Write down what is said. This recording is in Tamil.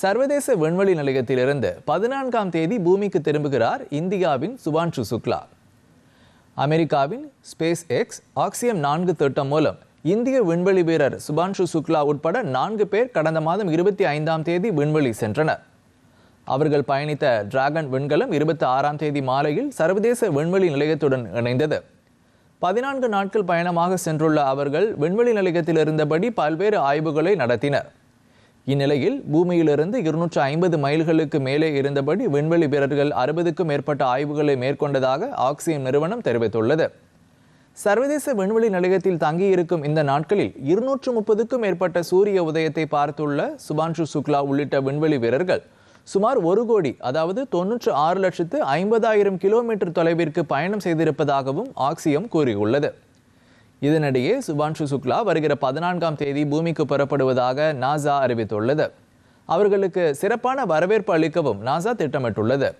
சர்வதேச விண்வெளி நிலையத்திலிருந்து பதினான்காம் தேதி பூமிக்கு திரும்புகிறார் இந்தியாவின் சுபான்ஷு சுக்லா. அமெரிக்காவின் ஸ்பேஸ் எக்ஸ் ஆக்சியம் நான்கு திட்டம் மூலம் இந்திய விண்வெளி வீரர் சுபான்ஷு சுக்லா உட்பட நான்கு பேர் கடந்த மாதம் இருபத்தி ஐந்தாம் தேதி விண்வெளி சென்றனர். அவர்கள் பயணித்த டிராகன் விண்கலம் இருபத்தி ஆறாம் தேதி மாலையில் சர்வதேச விண்வெளி நிலையத்துடன் இணைந்தது. பதினான்கு நாட்கள் பயணமாக சென்றுள்ள அவர்கள் விண்வெளி நிலையத்தில் இருந்தபடி பல்வேறு ஆய்வுகளை நடத்தினர். இந்நிலையில் பூமியிலிருந்து இருநூற்று ஐம்பது மைல்களுக்கு மேலே இருந்தபடி விண்வெளி வீரர்கள் அறுபதுக்கும் மேற்பட்ட ஆய்வுகளை மேற்கொண்டதாக ஆக்சியம் நிறுவனம் தெரிவித்துள்ளது. சர்வதேச விண்வெளி நிலையத்தில் தங்கியிருக்கும் இந்த நாட்களில் இருநூற்று முப்பதுக்கும் மேற்பட்ட சூரிய உதயத்தை பார்த்துள்ள சுபான்ஷு சுக்லா உள்ளிட்ட விண்வெளி வீரர்கள் சுமார் ஒரு கோடி அதாவது தொன்னூற்று ஆறு லட்சத்து ஐம்பதாயிரம் கிலோமீட்டர் தொலைவிற்கு பயணம் செய்திருப்பதாகவும் ஆக்சியம் கூறியுள்ளது. இதனிடையே சுபான்ஷு சுக்லா வருகிற பதினான்காம் தேதி பூமிக்கு புறப்படுவதாக நாசா அறிவித்துள்ளது. அவர்களுக்கு சிறப்பான வரவேற்பு அளிக்கவும் நாசா திட்டமிட்டுள்ளது.